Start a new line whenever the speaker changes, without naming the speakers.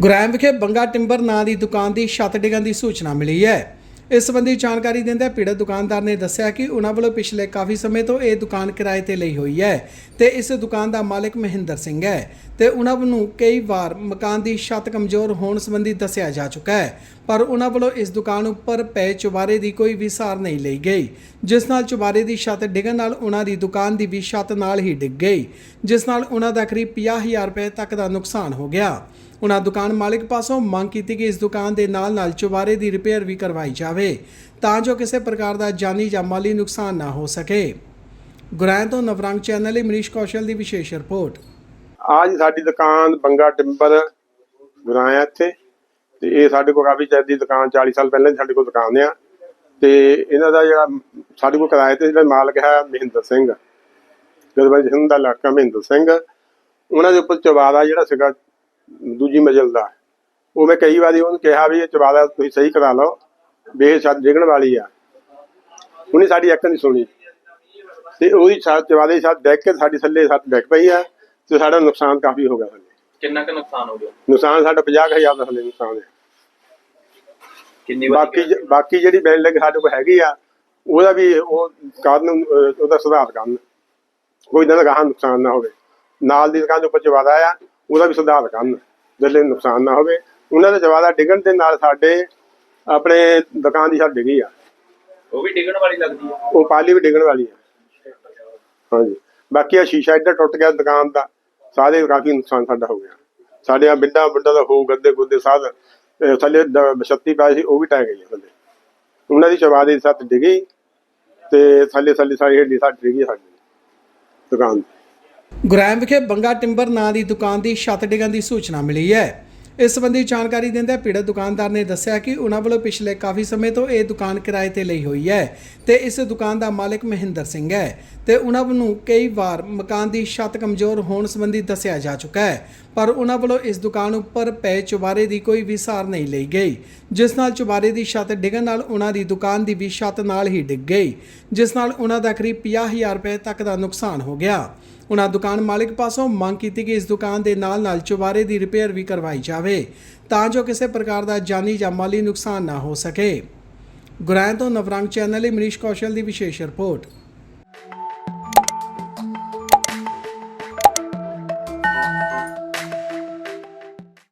ਗੁਰਾਇਮ ਵਿਖੇ ਬੰਗਾ ਟਿੰਬਰ ਨਾਂ ਦੀ ਦੁਕਾਨ ਦੀ ਛੱਤ ਡਿੱਗਣ ਦੀ ਸੂਚਨਾ ਮਿਲੀ ਹੈ। ਇਸ ਸੰਬੰਧੀ ਜਾਣਕਾਰੀ ਦਿੰਦਿਆਂ ਪੀੜਤ ਦੁਕਾਨਦਾਰ ਨੇ ਦੱਸਿਆ ਕਿ ਉਹਨਾਂ ਵੱਲੋਂ ਪਿਛਲੇ ਕਾਫੀ ਸਮੇਂ ਤੋਂ ਇਹ ਦੁਕਾਨ ਕਿਰਾਏ ਤੇ ਲਈ ਹੋਈ ਹੈ ਤੇ ਇਸ ਦੁਕਾਨ ਦਾ ਮਾਲਕ ਮਹਿੰਦਰ ਸਿੰਘ ਹੈ ਤੇ ਉਹਨਾਂ ਨੂੰ ਕਈ ਵਾਰ ਮਕਾਨ ਦੀ ਛੱਤ ਕਮਜ਼ੋਰ ਹੋਣ ਸੰਬੰਧੀ ਦੱਸਿਆ ਜਾ ਚੁੱਕਾ ਹੈ, ਪਰ ਉਹਨਾਂ ਵੱਲੋਂ ਇਸ ਦੁਕਾਨ ਉੱਪਰ ਪਏ ਚੁਬਾਰੇ ਦੀ ਕੋਈ ਵੀ ਸਾਰ ਨਹੀਂ ਲਈ ਗਈ, ਜਿਸ ਨਾਲ ਚੁਬਾਰੇ ਦੀ ਛੱਤ ਡਿੱਗਣ ਨਾਲ ਉਹਨਾਂ ਦੀ ਦੁਕਾਨ ਦੀ ਵੀ ਛੱਤ ਨਾਲ ਹੀ ਡਿੱਗ ਗਈ, ਜਿਸ ਨਾਲ ਉਹਨਾਂ ਦਾ ਕਰੀਬ 50000 ਰੁਪਏ ਤੱਕ ਦਾ ਨੁਕਸਾਨ ਹੋ ਗਿਆ। ਉਹਨਾਂ ਦੁਕਾਨ ਮਾਲਕ ਪਾਸੋਂ ਮੰਗ ਕੀਤੀ ਕਿ ਇਸ ਦੁਕਾਨ ਦੇ ਨਾਲ-ਨਾਲ ਚੁਬਾਰੇ ਦੀ ਰਿਪੇਅਰ ਵੀ ਕਰਵਾਈ ਜਾਵੇ ਤਾਂ ਜੋ ਕਿਸੇ ਪ੍ਰਕਾਰ ਦਾ ਜਾਨੀ ਜਾਂ ਮਾਲੀ ਨੁਕਸਾਨ ਨਾ ਹੋ ਸਕੇ। ਗੁਰਾਂ ਤੋਂ ਨਵਰੰਗ ਚੈਨਲ ਲਈ ਮਨੀਸ਼ ਕੌਸ਼ਲ ਦੀ ਵਿਸ਼ੇਸ਼ ਰਿਪੋਰਟ।
ਆਜ ਸਾਡੀ ਦੁਕਾਨ ਬੰਗਾ ਟਿੰਬਰ ਗੁਰਾਇਆ ਇੱਥੇ। ਤੇ ਇਹ ਸਾਡੇ ਕੋਲ ਕਾਫੀ ਚਿਰ ਦੀ ਦੁਕਾਨ 40 ਸਾਲ ਪਹਿਲਾਂ ਸਾਡੇ ਕੋਲ ਦੁਕਾਨ ਆ। ਤੇ ਇਹਨਾਂ ਦਾ ਜਿਹੜਾ ਸਾਡੇ ਕੋਲ ਕਿਰਾਏ ਤੇ ਜਿਹੜਾ ਮਾਲਕ ਹੈ ਮਹਿੰਦਰ ਸਿੰਘ। ਗਦਵਾਲ ਸਿੰਘ ਦਾ ਇਲਾਕਾ ਮਹਿੰਦਰ ਸਿੰਘ। ਉਹਨਾਂ ਦੇ ਉੱਪਰ ਚਵਾਦਾ ਜਿਹੜਾ ਸੀਗਾ ਦੂਜੀ ਮੰਜ਼ਿਲ ਦਾ। ਉਹ ਮੈਂ ਕਈ ਵਾਰੀ ਉਹਨੂੰ ਕਿਹਾ ਵੀ ਇਹ ਚਵਾਦਾ ਤੁਸੀਂ ਸਹੀ ਕਰਾ ਲਓ ਛੱਤ ਡਿੱਗਣ ਵਾਲੀ ਆ। ਉਹਨੇ ਸਾਡੀ ਇੱਕ ਨਹੀਂ ਸੁਣੀ। ਤੇ ਉਹਦੀ ਛੱਤ ਚਵਾਦੇ ਦੀ ਛੱਤ ਡਿੱਗ ਕੇ ਸਾਡੀ ਥੱਲੇ ਛੱਤ ਡਿੱਗ ਪਈ ਆ ਤੇ ਸਾਡਾ ਨੁਕਸਾਨ ਕਾਫੀ ਹੋ ਗਿਆ ਥੱਲੇ
ਕਿੰਨਾ ਕੁ ਨੁਕਸਾਨ ਹੋ ਗਿਆ?
ਨੁਕਸਾਨ ਸਾਡਾ 50000 ਦਾ ਥੱਲੇ ਨੁਕਸਾਨ ਹੈ
ਕਿੰਨੀ
ਬਾਕੀ ਬਾਕੀ ਜਿਹੜੀ ਬਿਲਡਿੰਗ ਸਾਡੇ ਕੋਲ ਹੈਗੀ ਆ ਉਹਦਾ ਵੀ ਉਹ ਕਾਰਨ ਉਹਦਾ ਸੁਧਾਰ ਕਰਨ। ਕੋਈ ਦਾ ਗਾਹਾਂ ਨੁਕਸਾਨ ਨਾ ਹੋਵੇ। ਨਾਲ ਦੀ ਦੁਕਾਨ ਦੇ ਉੱਪਰ ਚਵਾਦਾ ਆ ਉਹਦਾ ਵੀ ਸੁਧਾਰ ਕਰਨ ਜਿਹੜੇ ਨੁਕਸਾਨ ਨਾ ਹੋਵੇ। ਉਹਨਾਂ ਦਾ ਚਵਾਦਾ ਡਿੱਗਣ ਦੇ ਨਾਲ ਸਾਡੇ ਆਪਣੇ ਦੁਕਾਨ ਦੀ ਛੱਤ ਡਿੱਗੀ ਆ।
ਉਹ ਵੀ ਡਿੱਗਣ ਵਾਲੀ ਲੱਗਦੀ
ਉਹ ਪਾਲੀ ਵੀ ਡਿੱਗਣ ਵਾਲੀ ਆ। ਹਾਂਜੀ। ਬਾਕੀ ਆ ਸ਼ੀਸ਼ਾ ਇੱਧਰ ਟੁੱਟ ਗਿਆ ਦੁਕਾਨ ਦਾ ਸਾਰੇ ਕਾਫੀ ਨੁਕਸਾਨ ਸਾਡਾ ਹੋ ਗਿਆ। ਸਾਡੇ ਆ ਬਿੰਡਾ ਬਿੰਡਾ ਦਾ ਹੋ ਗੱਦੇ ਗੁੱਦੇ ਸਾਧ ਥੱਲੇ ਛੱਤੀ ਪਾਈ ਸੀ ਉਹ ਵੀ ਟਹਿ ਗਈ ਥੱਲੇ। ਉਹਨਾਂ ਦੀ ਚਵਾਦੇ ਸੱਤ ਡਿੱਗੀ ਤੇ ਥੱਲੇ ਥੱਲੇ ਸਾਰੀ ਹੇਠਲੀ ਸੱਤ ਡਿੱਗੀ ਸਾਡੀ ਦੁਕਾਨ
ਗੁਰਾਇਮ ਵਿਖੇ ਬੰਗਾ ਟਿੰਬਰ ਨਾਂ ਦੀ ਦੁਕਾਨ ਦੀ ਛੱਤ ਡਿੱਗਣ ਦੀ ਸੂਚਨਾ ਮਿਲੀ ਹੈ। ਇਸ ਸੰਬੰਧੀ ਜਾਣਕਾਰੀ ਦਿੰਦਿਆਂ ਪੀੜਤ ਦੁਕਾਨਦਾਰ ਨੇ ਦੱਸਿਆ ਕਿ ਉਹਨਾਂ ਵੱਲੋਂ ਪਿਛਲੇ ਕਾਫੀ ਸਮੇਂ ਤੋਂ ਇਹ ਦੁਕਾਨ ਕਿਰਾਏ ਤੇ ਲਈ ਹੋਈ ਹੈ ਤੇ ਇਸ ਦੁਕਾਨ ਦਾ ਮਾਲਕ ਮਹਿੰਦਰ ਸਿੰਘ ਹੈ ਤੇ ਉਹਨਾਂ ਨੂੰ ਕਈ ਵਾਰ ਮਕਾਨ ਦੀ ਛੱਤ ਕਮਜ਼ੋਰ ਹੋਣ ਸੰਬੰਧੀ ਦੱਸਿਆ ਜਾ ਚੁੱਕਾ ਹੈ, ਪਰ ਉਹਨਾਂ ਵੱਲੋਂ ਇਸ ਦੁਕਾਨ ਉੱਪਰ ਪਏ ਚੁਬਾਰੇ ਦੀ ਕੋਈ ਵੀ ਸਾਰ ਨਹੀਂ ਲਈ ਗਈ। ਜਿਸ ਨਾਲ ਚੁਬਾਰੇ ਦੀ ਛੱਤ ਡਿੱਗਣ ਨਾਲ ਉਹਨਾਂ ਦੀ ਦੁਕਾਨ ਦੀ ਵੀ ਛੱਤ ਨਾਲ ਹੀ ਡਿੱਗ ਗਈ, ਜਿਸ ਨਾਲ ਉਹਨਾਂ ਦਾ ਕਰੀਬ 50000 ਰੁਪਏ ਤੱਕ ਦਾ ਨੁਕਸਾਨ ਹੋ ਗਿਆ। ਉਹਨਾਂ ਦੁਕਾਨ ਮਾਲਕ ਪਾਸੋਂ ਮੰਗ ਕੀਤੀ ਕਿ ਇਸ ਦੁਕਾਨ ਦੇ ਨਾਲ-ਨਾਲ ਚੁਬਾਰੇ ਦੀ ਰਿਪੇਅਰ ਵੀ ਕਰਵਾਈ ਜਾਵੇ ਤਾਂ ਜੋ ਕਿਸੇ ਪ੍ਰਕਾਰ ਦਾ ਜਾਨੀ ਜਾਂ ਮਾਲੀ ਨੁਕਸਾਨ ਨਾ ਹੋ ਸਕੇ। ਗੁਰਾਂ ਤੋਂ ਨਵਰੰਗ ਚੈਨਲ ਲਈ ਮਨੀਸ਼ ਕੌਸ਼ਲ ਦੀ ਵਿਸ਼ੇਸ਼ ਰਿਪੋਰਟ।